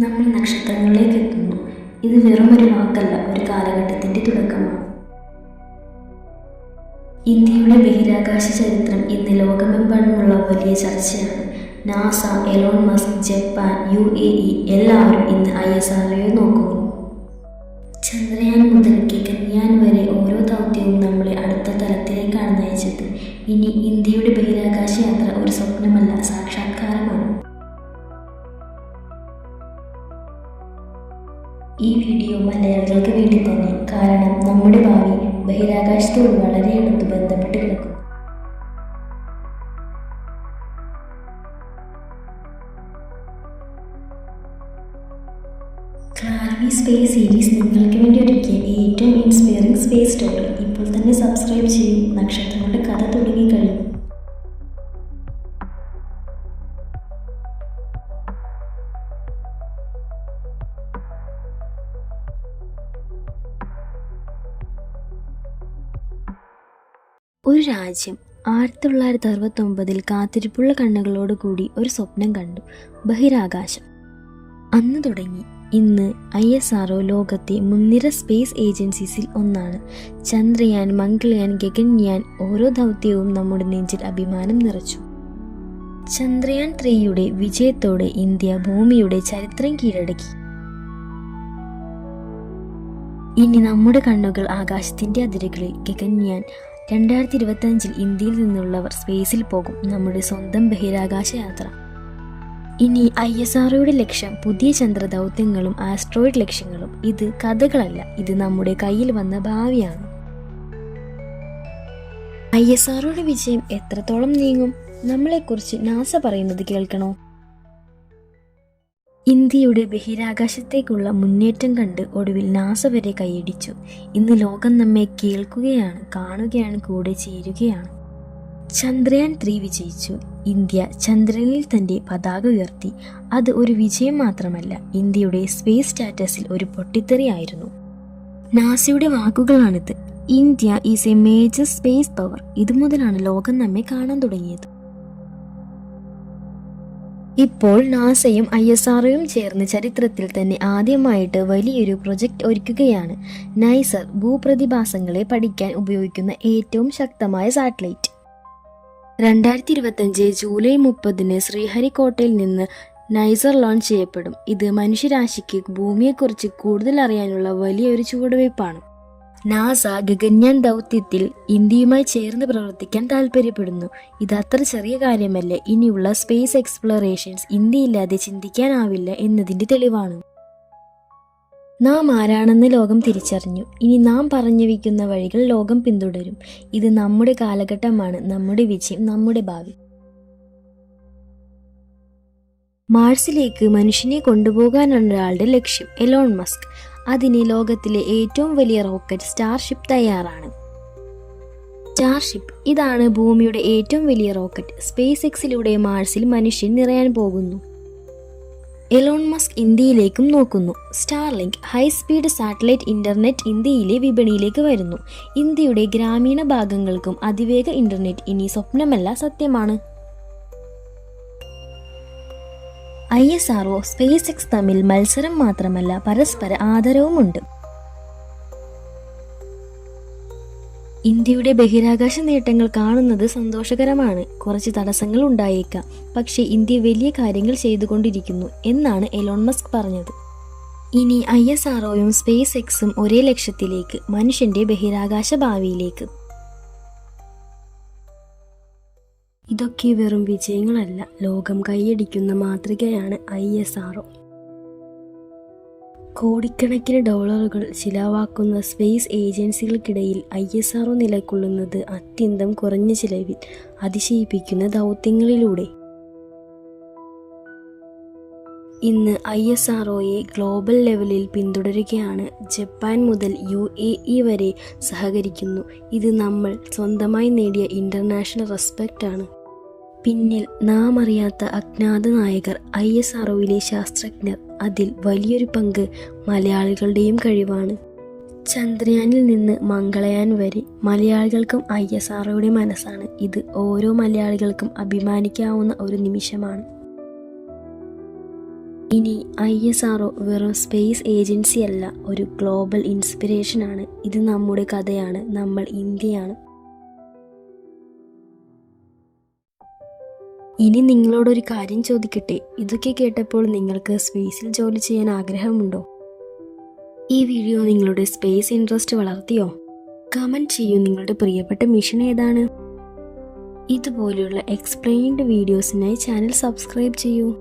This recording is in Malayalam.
നമ്മൾ നക്ഷത്രങ്ങളിലേക്ക് എത്തുന്നു. ഇത് വെറും ഒരു വാക്കല്ല ഒരു കാലഘട്ടത്തിന്റെ തുടക്കമാണ്. ഇന്ത്യയുടെ ബഹിരാകാശ ചരിത്രം ഇന്ന് ലോകമെമ്പാടുമുള്ള വലിയ ചർച്ചയാണ്. NASA Elon Musk Japan U A E എല്ലാവരും ഇന്ന് ഐ എസ് ആർഒയെ നോക്കുന്നു. ചന്ദ്രയാൻ മുതൽ ഗഗൻയാൻ വരെ ഓരോ ദൗത്യവും നമ്മളെ അടുത്ത തലത്തിലേക്കാണ് നയിച്ചത്. ഇനി ഇന്ത്യയുടെ ബഹിരാകാശ യാത്ര ഒരു സ്വപ്നമല്ല ഈ വീഡിയോ മലയാളികൾക്ക് വേണ്ടി തന്നെ. കാരണം നമ്മുടെ ഭാവി ബഹിരാകാശത്തോട് വളരെ അടുത്ത് ബന്ധപ്പെട്ട് കിടക്കും ക്ലാരവി സ്പേസ് സീരീസ് നിങ്ങൾക്ക് വേണ്ടി ഒരുക്കിയ ഏറ്റവും ഇൻസ്പയറിംഗ് സ്പേസ് സ്റ്റോറി ഇപ്പോൾ തന്നെ സബ്സ്ക്രൈബ് ചെയ്യും. നക്ഷത്രങ്ങളുടെ ഒരു രാജ്യം ആയിരത്തി തൊള്ളായിരത്തി അറുപത്തി ഒമ്പതിൽ കാത്തിരിപ്പുള്ള കണ്ണുകളോട് കൂടി ഒരു സ്വപ്നം കണ്ടു. ബഹിരാകാശം. അന്ന് തുടങ്ങി. ഇന്ന് ഐ എസ് ആർഒ ലോകത്തെ മുൻനിര സ്പേസ് ഏജൻസീസിൽ ഒന്നാണ്. ചന്ദ്രയാൻ മംഗൾയാൻ ഗഗൻയാൻ ഓരോ ദൗത്യവും നമ്മുടെ നെഞ്ചിൽ അഭിമാനം നിറച്ചു. ചന്ദ്രയാൻ ത്രീയുടെ വിജയത്തോടെ ഇന്ത്യ ഭൂമിയുടെ ചരിത്രം കീഴടക്കി. ഇനി നമ്മുടെ കണ്ണുകൾ ആകാശത്തിന്റെ അതിരുകളിൽ ഗഗൻയാൻ രണ്ടായിരത്തി ഇരുപത്തി അഞ്ചിൽ ഇന്ത്യയിൽ നിന്നുള്ളവർ സ്പേസിൽ പോകും നമ്മുടെ സ്വന്തം ബഹിരാകാശ യാത്ര. ഇനി ഐ എസ് ആർഒയുടെ ലക്ഷ്യം പുതിയ ചന്ദ്രദൗത്യങ്ങളും ആസ്ട്രോയിഡ് ലക്ഷ്യങ്ങളും. ഇത് കഥകളല്ല ഇത് നമ്മുടെ കയ്യിൽ വന്ന ഭാവിയാണ്. ഐ എസ് ആർഒയുടെ വിജയം എത്രത്തോളം നീങ്ങും? നമ്മളെക്കുറിച്ച് നാസ പറയുന്നത് കേൾക്കണോ? ഇന്ത്യയുടെ ബഹിരാകാശത്തേക്കുള്ള മുന്നേറ്റം കണ്ട് ഒടുവിൽ നാസ വരെ കൈയടിച്ചു. ഇന്ന് ലോകം നമ്മെ കേൾക്കുകയാണ് കാണുകയാണ് കൂടെ ചേരുകയാണ്. ചന്ദ്രയാൻ ത്രീ വിജയിച്ചു. ഇന്ത്യ ചന്ദ്രനിൽ തന്റെ പതാക ഉയർത്തി. അത് ഒരു വിജയം മാത്രമല്ല ഇന്ത്യയുടെ സ്പേസ് സ്റ്റാറ്റസിൽ ഒരു പൊട്ടിത്തെറിയായിരുന്നു നാസയുടെ വാക്കുകളാണിത്. India is a major space power. ഇതുമുതലാണ് ലോകം നമ്മെ കാണാൻ തുടങ്ങിയത്. ഇപ്പോൾ നാസയും ഐ എസ് ആർഒയും ചേർന്ന് ചരിത്രത്തിൽ തന്നെ ആദ്യമായിട്ട് വലിയൊരു പ്രൊജക്റ്റ് ഒരുക്കുകയാണ്. നൈസർ ഭൂപ്രതിഭാസങ്ങളെ പഠിക്കാൻ ഉപയോഗിക്കുന്ന ഏറ്റവും ശക്തമായ സാറ്റലൈറ്റ്. രണ്ടായിരത്തി ഇരുപത്തഞ്ച് ജൂലൈ മുപ്പതിന് ശ്രീഹരിക്കോട്ടയിൽ നിന്ന് നൈസർ ലോഞ്ച് ചെയ്യപ്പെടും. ഇത് മനുഷ്യരാശിക്ക് ഭൂമിയെക്കുറിച്ച് കൂടുതൽ അറിയാനുള്ള വലിയൊരു ചുവടുവയ്പ്പാണ്. നാസ ഗഗന്യാൻ ദൗത്യത്തിൽ ഇന്ത്യയുമായി ചേർന്ന് പ്രവർത്തിക്കാൻ താല്പര്യപ്പെടുന്നു. ഇത് അത്ര ചെറിയ കാര്യമല്ല. ഇനിയുള്ള സ്പേസ് എക്സ്പ്ലോറേഷൻസ് ഇന്ത്യയില്ലാതെ ചിന്തിക്കാനാവില്ല എന്നതിന്റെ തെളിവാണ്. നാം ആരാണെന്ന് ലോകം തിരിച്ചറിഞ്ഞു. ഇനി നാം പറഞ്ഞു വയ്ക്കുന്ന വഴികൾ ലോകം പിന്തുടരും. ഇത് നമ്മുടെ കാലഘട്ടമാണ് നമ്മുടെ വിജയം നമ്മുടെ ഭാവി. മാർസിലേക്ക് മനുഷ്യനെ കൊണ്ടുപോകാനാണ് ഒരാളുടെ ലക്ഷ്യം. Elon Musk. അതിന് ലോകത്തിലെ ഏറ്റവും വലിയ റോക്കറ്റ് സ്റ്റാർഷിപ്പ് തയ്യാറാണ്. സ്റ്റാർഷിപ്പ് ഇതാണ് ഭൂമിയുടെ ഏറ്റവും വലിയ റോക്കറ്റ് സ്പേസ് എക്സിലൂടെ മാർസിൽ മനുഷ്യൻ നിറയാൻ പോകുന്നു. എലോൺ മസ്ക് ഇന്ത്യയിലേക്കും നോക്കുന്നു. Starlink high speed satellite internet ഇന്ത്യയിലെ വിപണിയിലേക്ക് വരുന്നു. ഇന്ത്യയുടെ ഗ്രാമീണ ഭാഗങ്ങൾക്കും അതിവേഗ ഇന്റർനെറ്റ് ഇനി സ്വപ്നമല്ല സത്യമാണ്. I S R O SpaceX തമ്മിൽ മത്സരം മാത്രമല്ല പരസ്പര ആദരവുമുണ്ട്. ഇന്ത്യയുടെ ബഹിരാകാശ നേട്ടങ്ങൾ കാണുന്നത് സന്തോഷകരമാണ്. കുറച്ച് തടസ്സങ്ങൾ ഉണ്ടായേക്കാം. പക്ഷേ ഇന്ത്യ വലിയ കാര്യങ്ങൾ ചെയ്തുകൊണ്ടിരിക്കുന്നു എന്നാണ് എലോൺ മസ്ക് പറഞ്ഞത്. ഇനി ഐ എസ് ആർഒയും സ്പേസ് എക്സും ഒരേ ലക്ഷ്യത്തിലേക്ക് മനുഷ്യന്റെ ബഹിരാകാശ ഭാവിയിലേക്ക്. ഇതൊക്കെ വെറും വിജയങ്ങളല്ല. ലോകം കൈയടിക്കുന്ന മാതൃകയാണ് ഐ എസ് ആർഒ കോടിക്കണക്കിന് ഡോളറുകൾ ചിലവാക്കുന്ന സ്പേസ് ഏജൻസികൾക്കിടയിൽ ഐ എസ് ആർഒ നിലകൊള്ളുന്നത് അത്യന്തം കുറഞ്ഞ ചിലവിൽ അതിശയിപ്പിക്കുന്ന ദൗത്യങ്ങളിലൂടെ. ഇന്ന് ഐ എസ് ആർഒയെ ഗ്ലോബൽ ലെവലിൽ പിന്തുടരുകയാണ് ജപ്പാൻ മുതൽ യു എ ഇ വരെ സഹകരിക്കുന്നു. ഇത് നമ്മൾ സ്വന്തമായി നേടിയ ഇന്റർനാഷണൽ റെസ്പെക്റ്റ് ആണ് പിന്നിൽ നാം അറിയാത്ത അജ്ഞാത നായകർ ഐ എസ് ആർഒയിലെ ശാസ്ത്രജ്ഞർ. അതിൽ വലിയൊരു പങ്ക് മലയാളികളുടെയും കഴിവാണ്. ചന്ദ്രയാനിൽ നിന്ന് മംഗളയാൻ വരെ മലയാളികൾക്കും ഐ എസ് ആർഒയുടെ മനസ്സാണ്. ഇത് ഓരോ മലയാളികൾക്കും അഭിമാനിക്കാവുന്ന ഒരു നിമിഷമാണ്. ഇനി ഐ എസ് ആർഒ വെറും സ്പേസ് ഏജൻസി അല്ല ഒരു ഗ്ലോബൽ ഇൻസ്പിറേഷനാണ്. ഇത് നമ്മുടെ കഥയാണ് നമ്മൾ ഇന്ത്യയാണ്. ഇനി നിങ്ങളോടൊരു കാര്യം ചോദിക്കട്ടെ. ഇതൊക്കെ കേട്ടപ്പോൾ നിങ്ങൾക്ക് സ്പേസിൽ ജോലി ചെയ്യാൻ ആഗ്രഹമുണ്ടോ? ഈ വീഡിയോ നിങ്ങളുടെ സ്പേസ് ഇൻട്രസ്റ്റ് വളർത്തിയോ? കമന്റ് ചെയ്യൂ നിങ്ങളുടെ പ്രിയപ്പെട്ട മിഷൻ ഏതാണ്? ഇതുപോലെയുള്ള എക്സ്പ്ലെയിൻഡ് വീഡിയോസിനായി ചാനൽ സബ്സ്ക്രൈബ് ചെയ്യൂ.